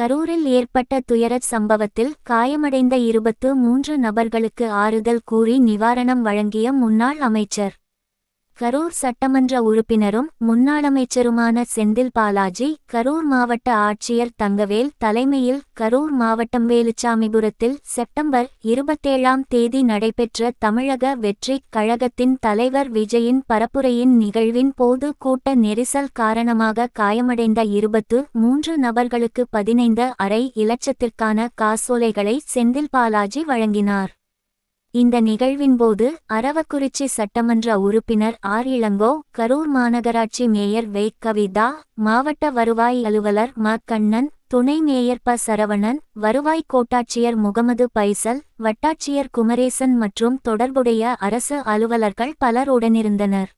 கரூரில் ஏற்பட்ட துயரச் சம்பவத்தில் காயமடைந்த இருபத்து மூன்று நபர்களுக்கு ஆறுதல் கூறி நிவாரணம் வழங்கிய முன்னாள் அமைச்சர். கரூர் சட்டமன்ற உறுப்பினரும் முன்னாள் அமைச்சருமான செந்தில் பாலாஜி கரூர் மாவட்ட ஆட்சியர் தங்கவேல் தலைமையில் கரூர் மாவட்டம் வேலுச்சாமிபுரத்தில் செப்டம்பர் இருபத்தேழாம் தேதி நடைபெற்ற தமிழக வெற்றிக் கழகத்தின் தலைவர் விஜயின் பரப்புரையின் நிகழ்வின் போது கூட்ட நெரிசல் காரணமாக காயமடைந்த இருபத்து மூன்று நபர்களுக்கு பதினைந்து அரை இலட்சத்திற்கான காசோலைகளை செந்தில் பாலாஜி வழங்கினார். இந்த நிகழ்வின்போது அரவக்குறிச்சி சட்டமன்ற உறுப்பினர் ஆர் இளங்கோ கரூர் மாநகராட்சி மேயர் வே. கவிதா மாவட்ட வருவாய் அலுவலர் ம. கண்ணன் துணை மேயர் ப. சரவணன் வருவாய் கோட்டாட்சியர் முகமது பைசல் வட்டாட்சியர் குமரேசன் மற்றும் தொடர்புடைய அரசு அலுவலர்கள் பலர் உடனிருந்தனர்.